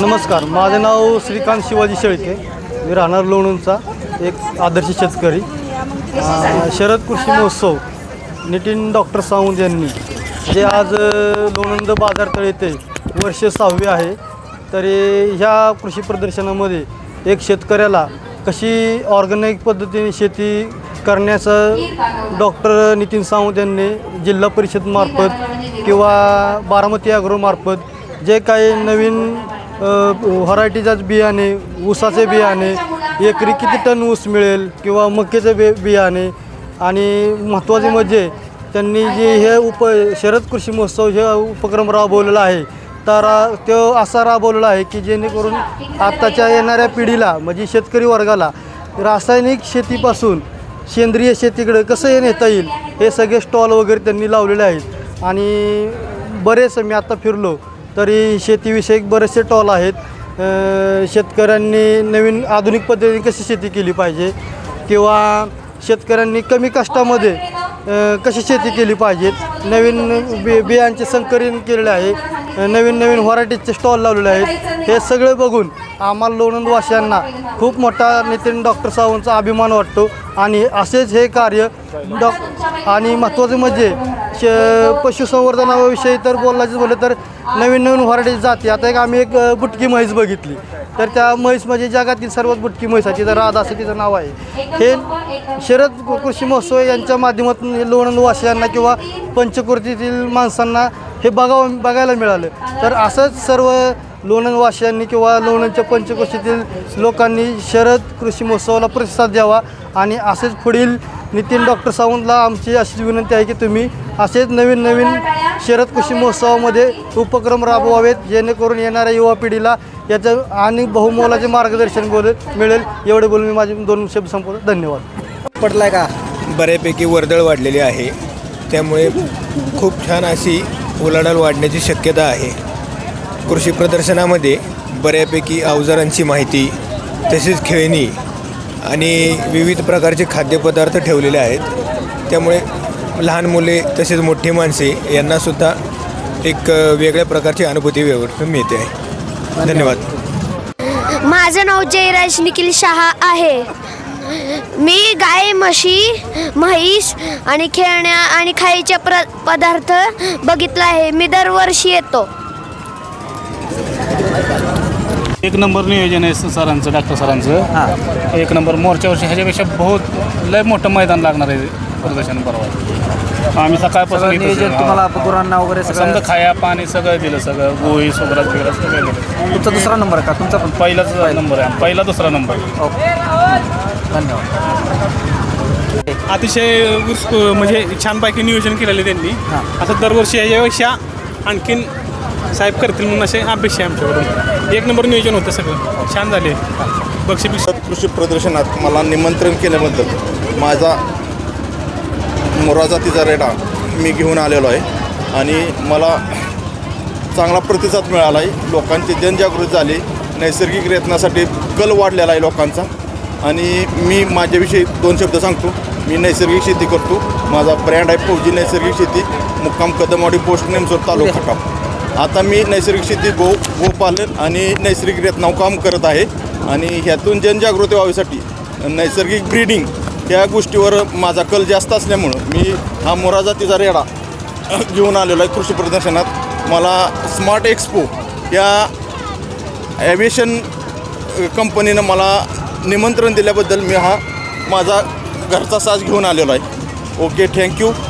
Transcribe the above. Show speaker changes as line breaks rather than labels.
नमस्कार माझं नाव श्रीकांत शिवाजी शेळके. मी राहणार लोणंदचा एक आदर्श शेतकरी. शरद कृषी महोत्सव. नितीन डॉक्टर सावंत यांनी जे आज लोणंद बाजारतळ येथे वर्ष सहावे आहे तरी ह्या कृषी प्रदर्शनामध्ये एक शेतकऱ्याला कशी ऑर्गॅनिक पद्धतीने शेती करण्याचं डॉक्टर नितीन सावंत यांनी जिल्हा परिषदमार्फत किंवा बारामती ॲग्रोमार्फत जे काही नवीन व्हरायटीजाच बियाणे ऊसाचे बियाणे एकरी किती टन ऊस मिळेल किंवा मक्याचे बे बियाणे आणि महत्त्वाचे म्हणजे त्यांनी जे हे उप शरद कृषी महोत्सव हे उपक्रम राबवलेला आहे तर तो असा राबवलेला आहे की जेणेकरून आत्ताच्या येणाऱ्या पिढीला म्हणजे शेतकरी वर्गाला रासायनिक शेतीपासून सेंद्रिय शेतीकडे कसं हे नेता येईल? हे सगळे स्टॉल वगैरे त्यांनी लावलेले आहेत. आणि बरेच मी आत्ता फिरलो तरी शेतीविषयक बरेचसे टॉल आहेत. शेतकऱ्यांनी नवीन आधुनिक पद्धतीने कशी शेती केली पाहिजे? किंवा शेतकऱ्यांनी कमी कष्टामध्ये कशी शेती केली पाहिजे? नवीन बि बियांचे संकलन केलेले आहे. नवीन नवीन व्हरायटीजचे स्टॉल लावलेले आहेत. हे सगळे बघून आम्हाला लोणंदवासियांना खूप मोठा नितीन डॉक्टर सावंतचा अभिमान वाटतो. आणि असेच हे कार्य डॉ आणि महत्त्वाचं म्हणजे श पशुसंवर्धनाविषयी तर बोलायचं बोललं तर नवीन नवीन व्हरायटीज जाती. आता एक आम्ही एक बुटकी म्हैस बघितली. तर त्या म्हैस म्हणजे जगातील सर्वात बुटकी म्हैस आहे. तिचं राधा असं तिचं नाव आहे. हे शरद कृषी महोत्सव यांच्या माध्यमातून लोणंदवासियांना किंवा पंचकृतीतील माणसांना हे बघावं बघायला मिळालं. तर असंच सर्व लोणंदवासियांनी किंवा लोणंदच्या पंचकृषीतील लोकांनी शरद कृषी महोत्सवाला प्रतिसाद द्यावा आणि असेच पुढील नितीन डॉक्टर सावंतला आमची अशीच विनंती आहे की तुम्ही असेच नवीन नवीन शरद कृषी महोत्सवामध्ये उपक्रम राबवावेत जेणेकरून येणाऱ्या युवा पिढीला याचं आणि बहुमोलाचे मार्गदर्शन बोल मिळेल. एवढे बोलून मी माझे दोन शब्द संपवतो. धन्यवाद.
पडलाय का? बऱ्यापैकी वर्दळ वाढलेली आहे. त्यामुळे खूप छान अशी उलाढाल वाढण्याची शक्यता आहे. कृषी प्रदर्शनामध्ये बऱ्यापैकी अवजारांची माहिती तसेच खेळणी आणि विविध प्रकारचे खाद्यपदार्थ ठेवलेले आहेत. त्यामुळे लहान मुले तसेच मोठी माणसे यांनासुद्धा एक वेगळ्या प्रकारची अनुभूती व्यवस्था मिळते. आहे धन्यवाद.
माझं नाव जयराज निखिल शहा आहे. मी गाय म्हशी म्हैस आणि खेळण्या आणि खायचे प्र पदार्थ बघितला आहे. मी दरवर्षी येतो.
एक नंबर नियोजन आहे सरांचं डॉक्टर सरांचं. एक नंबर मोर्चा वर्षी ह्याच्यापेक्षा बहुत लय मोठं मैदान लागणार आहे प्रदर्शन परवा. आम्ही सकाळपासून इथंच
नियोजन
आहे.
तुम्हाला गुरांना वगैरे
समजा
सगळं
खाया पाणी सगळं दिलं सगळं गोळी सुगरात बिगरात सगळं दिलं.
तुमचा दुसरा नंबर आहे का? तुमचा पण?
पहिलाच नंबर आहे पहिला दुसरा नंबर.
ओके. धन्यवाद.
अतिशय उत्स्फू म्हणजे छानपैकी नियोजन केलेलं आहे त्यांनी. असं दरवर्षी याच्यापेक्षा आणखीन साहेब करतील म्हणून असे अपेक्षा आहे आमच्याकडून. एक नंबर नियोजन होतं सगळं. छान झाले. बक्षीस
कृषी प्रदर्शनात मला निमंत्रण केल्याबद्दल माझा मोरा जातीचा रेडा मी घेऊन आलेलो आहे. आणि मला चांगला प्रतिसाद मिळाला आहे लोकांची जनजागृती झाली. नैसर्गिक प्रयत्नासाठी कल वाढलेला आहे लोकांचा. आणि मी माझ्याविषयी दोन शब्द सांगतो. मी नैसर्गिक शेती करतो. माझा ब्रँड आहे फौजी नैसर्गिक शेती. मुक्काम कदमवाडी पोस्ट नेमसोर तालुका खटाव. आता मी नैसर्गिक शेती गो गोपालन आणि नैसर्गिक रत्नाव काम करत आहे. आणि ह्यातून जनजागृती व्हावीसाठी नैसर्गिक ब्रीडिंग त्या गोष्टीवर माझा कल जास्त असल्यामुळं मी हा मोरा जातीचा रेडा घेऊन आलेलो आहे कृषी प्रदर्शनात. मला स्मार्ट एक्सपो या ॲव्हिएशन कंपनीनं मला निमंत्रण दिल्याबद्दल मी हा माझा घरचा साज घेऊन आलेलो आहे. Okay thank you